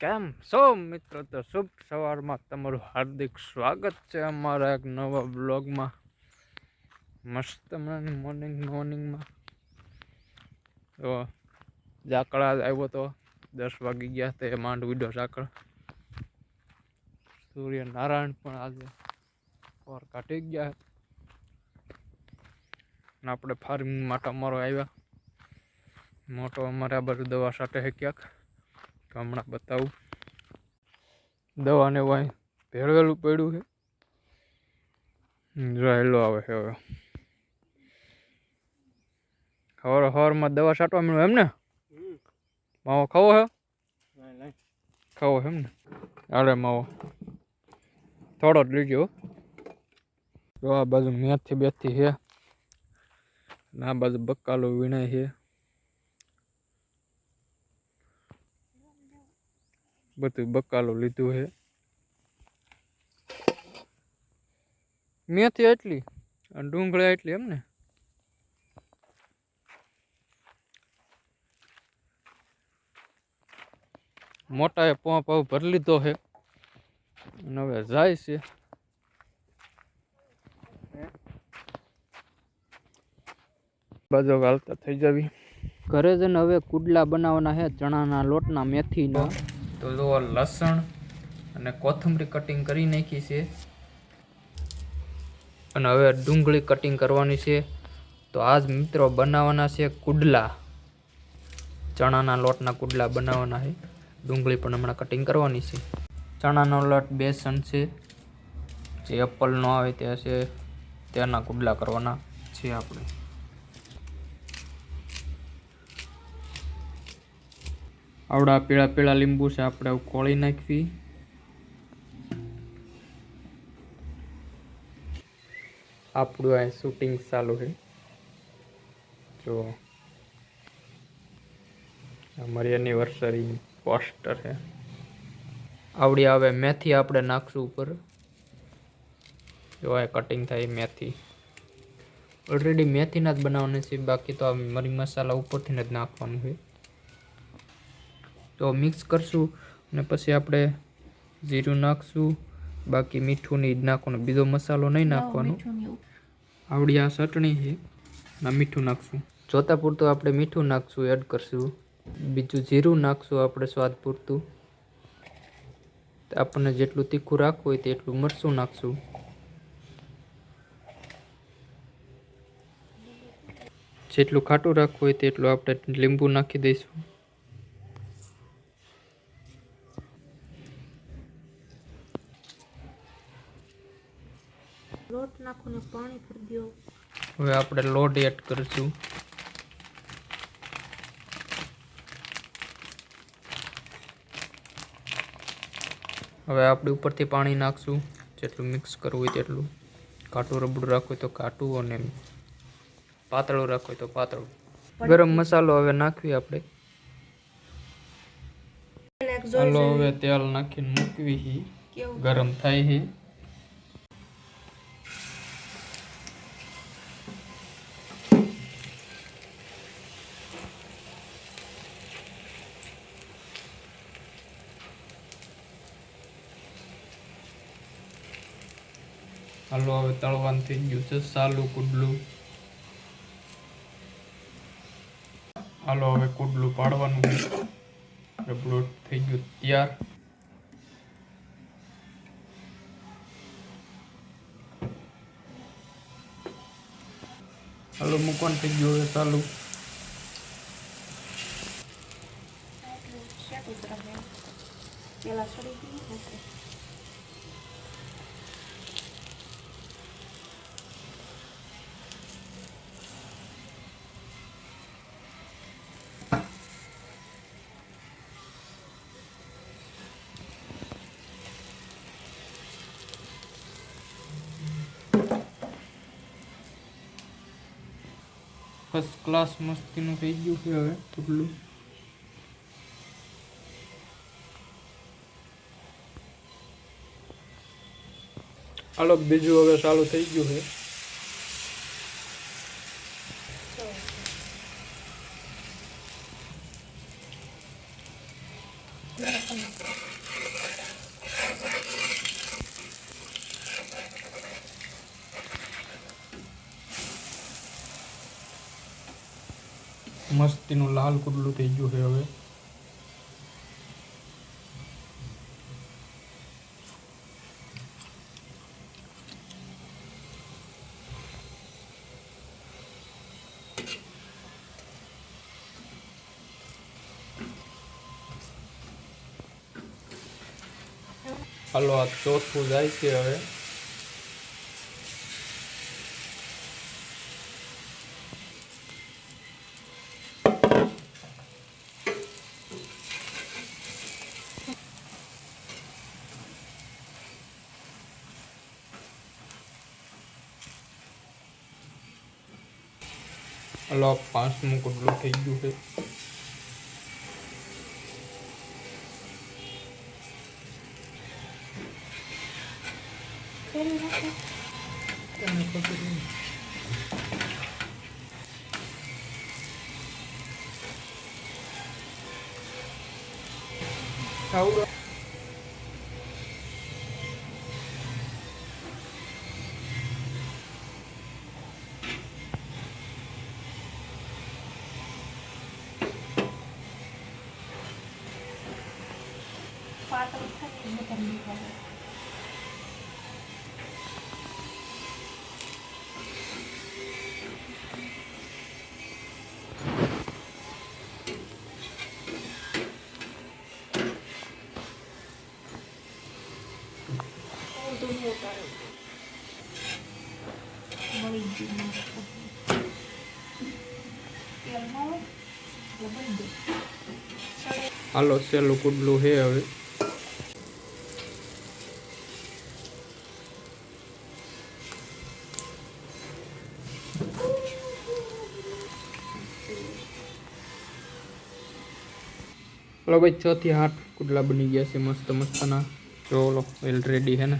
કેમ છો મિત્રો? તો શુભ સવારમાં તમારું હાર્દિક સ્વાગત છે અમારા એક નવા બ્લોગમાં મસ્ત મજાની મોર્નિંગ મોર્નિંગમાં તો ઝાકળા આવ્યો તો દસ વાગી ગયા તે માંડ ઉડ્યો ઝાકળ. સૂર્યનારાયણ પણ આજે ઓર કાઢી ગયા. અને આપણે ફાર્મિંગ માટે અમારો આવ્યા. મોટો અમારે આ બાજુ દવા સાથે છે ક્યાંક. તો હમણાં બતાવું. દવાને વાય ભેળવેલું પડ્યું છે. જો હેલો આવે છે હવે. ખબર હવારમાં દવા છાંટવા મળ્યું એમ ને માવો ખાવો હે ખાવો એમ ને અરે માવો. થોડો જ લીજો જો આ બાજુ મેથી બેથી છે. આ બાજુ બકાલો વીણાય છે. બધું બકાલો લીધું છે મેથી એટલી અને ડુંગળી એટલી એમ ને? મોટા એ પોં ભરી લીધો છે અને હવે જાય છે. બાજુ હાલતા થઈ જાવી. ઘરે જઈને હવે કુડલા બનાવવાના છે ચણાના લોટના મેથીના. તો જો લસણ અને કોથમરી કટિંગ કરી નાખી છે. અને હવે ડુંગળી કટિંગ કરવાની છે. તો આજ મિત્રો બનાવવાના છે કુડલા. ચણાના લોટના કુડલા બનાવવાના છે. ડુંગળી પણ હમણાં કટિંગ કરવાની છે. ચણાનો લોટ બેસન છે. જે એપલનો આવે તે છે તેના કુડલા કરવાના છે આપણે. આવડા પીળા પીળા લીંબુ છે, આપણે કોળી નાખવી. આપણું અહીં શૂટિંગ ચાલુ છે. જો. અમારી એનિવર્સરી પોસ્ટર છે. આવડી આવે મેથી આપણે નાખશું ઉપર. જો, આ કટિંગ થાય મેથી. ઓલરેડી મેથીના જ બનાવવાની છે, બાકી તો આ મરી મસાલા ઉપરથી જ નાખવાનું છે. તો મિક્સ કરશું અને પછી આપણે જીરું નાખશું. બાકી મીઠું નહીં જ નાખવાનું બીજો મસાલો નહીં નાખવાનો. આવડી આ ચટણી છે ના મીઠું નાખશું. જોતા પૂરતું આપણે મીઠું નાખશું એડ કરશું. બીજું જીરું નાખશું આપણે સ્વાદ પૂરતું. આપણને જેટલું તીખું રાખવું હોય તેટલું મરચું નાખશું. જેટલું ખાટું રાખવું હોય તેટલું આપણે લીંબુ નાખી દઈશું. લોટ નાખો ને પાણી ભરી દો. હવે આપણે લોટ એડ કરીશું. હવે આપણે ઉપરથી પાણી નાખશું. જેટલું મિક્સ કરવું હોય તેટલું. કાટું રબડું રાખવું હોય તો કાટું અને પાતળું રાખવું હોય તો પાતળું. ગરમ મસાલો હવે નાખવી આપણે. ચાલો હવે તેલ નાખીને મૂકવી ગરમ થાય છે હાલો, હવે તળવાનું થઈ ગયું છે સાલું કુડલું. હાલો, હવે કુડલું પાડવાનું રબડું થઈ ગયું તૈયાર. હાલો, મૂકવાનું થઈ ગયું હવે ચાલુ ફર્સ્ટ ક્લાસ મસ્તીનું થઈ ગયું છે હવે કુડલું હાલો, બીજું હવે ચાલુ થઈ ગયું છે. મસ્તીનું લાલ કુડલું થઈ ગયું છે હવે. હાલો આ ચોથું જાય છે હવે. આ પાંચમું કુડલું થઈ ગયું છે? ફેરી ગયું. સળે હાલો સહેલું કુડલું છે હવે હાલો ભાઈ, છ થી આઠ કુટલા બની ગયા છે મસ્ત મસ્તના. ચોલો ઓલ રેડી હે ને.